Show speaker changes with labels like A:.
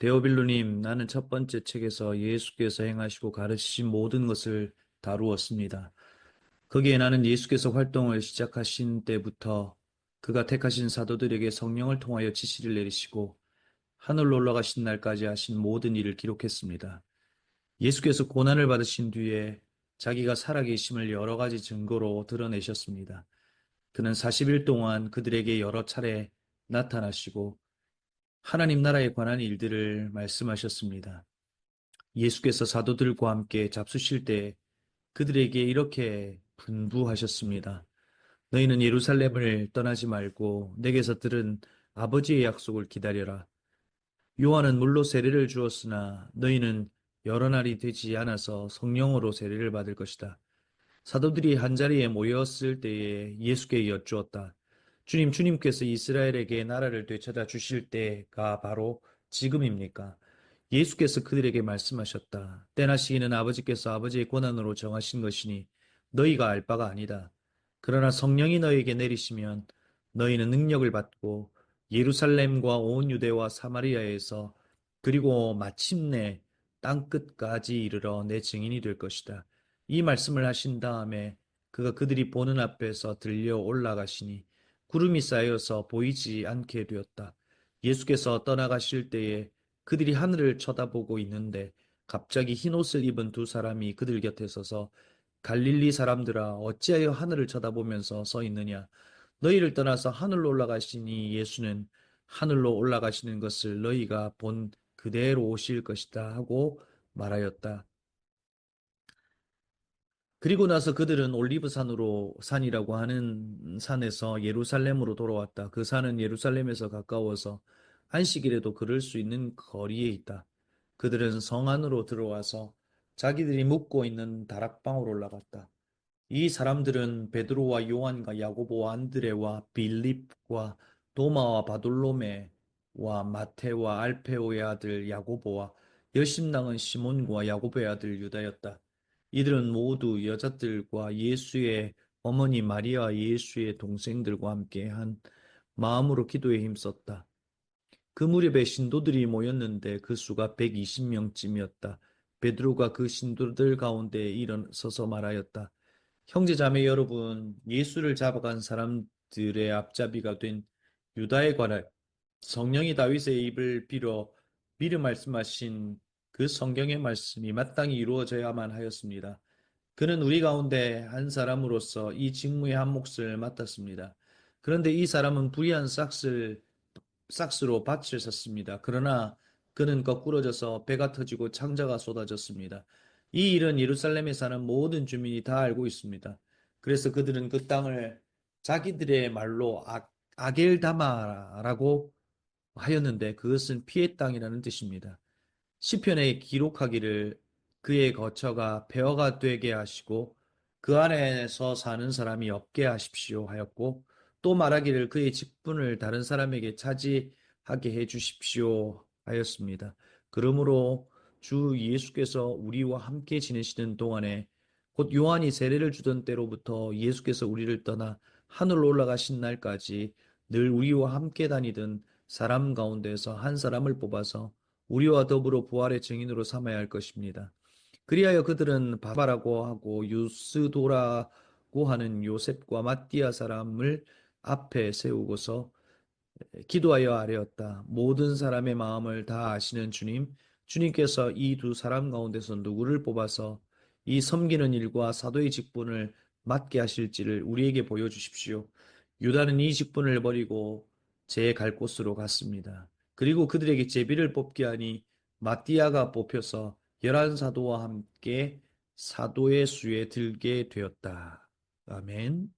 A: 데오빌루님, 나는 첫 번째 책에서 예수께서 행하시고 가르치신 모든 것을 다루었습니다. 거기에 나는 예수께서 활동을 시작하신 때부터 그가 택하신 사도들에게 성령을 통하여 지시를 내리시고 하늘로 올라가신 날까지 하신 모든 일을 기록했습니다. 예수께서 고난을 받으신 뒤에 자기가 살아계심을 여러 가지 증거로 드러내셨습니다. 그는 40일 동안 그들에게 여러 차례 나타나시고 하나님 나라에 관한 일들을 말씀하셨습니다. 예수께서 사도들과 함께 잡수실 때 그들에게 이렇게 분부하셨습니다. 너희는 예루살렘을 떠나지 말고 내게서 들은 아버지의 약속을 기다려라. 요한은 물로 세례를 주었으나 너희는 여러 날이 되지 않아서 성령으로 세례를 받을 것이다. 사도들이 한자리에 모였을 때에 예수께 여쭈었다. 주님, 주님께서 이스라엘에게 나라를 되찾아 주실 때가 바로 지금입니까? 예수께서 그들에게 말씀하셨다. 때나 시기는 아버지께서 아버지의 권한으로 정하신 것이니 너희가 알 바가 아니다. 그러나 성령이 너희에게 내리시면 너희는 능력을 받고 예루살렘과 온 유대와 사마리아에서 그리고 마침내 땅 끝까지 이르러 내 증인이 될 것이다. 이 말씀을 하신 다음에 그가 그들이 보는 앞에서 들려 올라가시니 구름이 쌓여서 보이지 않게 되었다. 예수께서 떠나가실 때에 그들이 하늘을 쳐다보고 있는데 갑자기 흰 옷을 입은 두 사람이 그들 곁에 서서 갈릴리 사람들아 어찌하여 하늘을 쳐다보면서 서 있느냐 너희를 떠나서 하늘로 올라가시니 예수는 하늘로 올라가시는 것을 너희가 본 그대로 오실 것이다 하고 말하였다. 그리고 나서 그들은 올리브산으로 산이라고 하는 산에서 예루살렘으로 돌아왔다. 그 산은 예루살렘에서 가까워서 안식일에도 걸을 수 있는 거리에 있다. 그들은 성 안으로 들어와서 자기들이 묵고 있는 다락방으로 올라갔다. 이 사람들은 베드로와 요한과 야고보와 안드레와 빌립과 도마와 바돌로메와 마테와 알페오의 아들 야고보와 열심당은 시몬과 야고보의 아들 유다였다. 이들은 모두 여자들과 예수의 어머니 마리아 예수의 동생들과 함께 한 마음으로 기도에 힘썼다. 그 무렵에 신도들이 모였는데 그 수가 120명쯤이었다. 베드로가 그 신도들 가운데 일어서서 말하였다. 형제 자매 여러분, 예수를 잡아간 사람들의 앞잡이가 된 유다에 관하여 성령이 다윗의 입을 빌어 미리 말씀하신 그 성경의 말씀이 마땅히 이루어져야만 하였습니다. 그는 우리 가운데 한 사람으로서 이 직무의 한 몫을 맡았습니다. 그런데 이 사람은 불의한 싹스를, 싹스로 밭을 샀습니다. 그러나 그는 거꾸러져서 배가 터지고 창자가 쏟아졌습니다. 이 일은 예루살렘에 사는 모든 주민이 다 알고 있습니다. 그래서 그들은 그 땅을 자기들의 말로 아, 아겔다마라고 하였는데 그것은 피의 땅이라는 뜻입니다. 시편에 기록하기를 그의 거처가 폐허가 되게 하시고 그 안에서 사는 사람이 없게 하십시오 하였고 또 말하기를 그의 직분을 다른 사람에게 차지하게 해 주십시오 하였습니다. 그러므로 주 예수께서 우리와 함께 지내시는 동안에 곧 요한이 세례를 주던 때로부터 예수께서 우리를 떠나 하늘로 올라가신 날까지 늘 우리와 함께 다니던 사람 가운데서 한 사람을 뽑아서 우리와 더불어 부활의 증인으로 삼아야 할 것입니다. 그리하여 그들은 바바라고 하고 유스도라고 하는 요셉과 마띠아 사람을 앞에 세우고서 기도하여 아뢰었다. 모든 사람의 마음을 다 아시는 주님, 주님께서 이 두 사람 가운데서 누구를 뽑아서 이 섬기는 일과 사도의 직분을 맡게 하실지를 우리에게 보여주십시오. 유다는 이 직분을 버리고 제 갈 곳으로 갔습니다. 그리고 그들에게 제비를 뽑게 하니 마띠아가 뽑혀서 열한 사도와 함께 사도의 수에 들게 되었다. 아멘.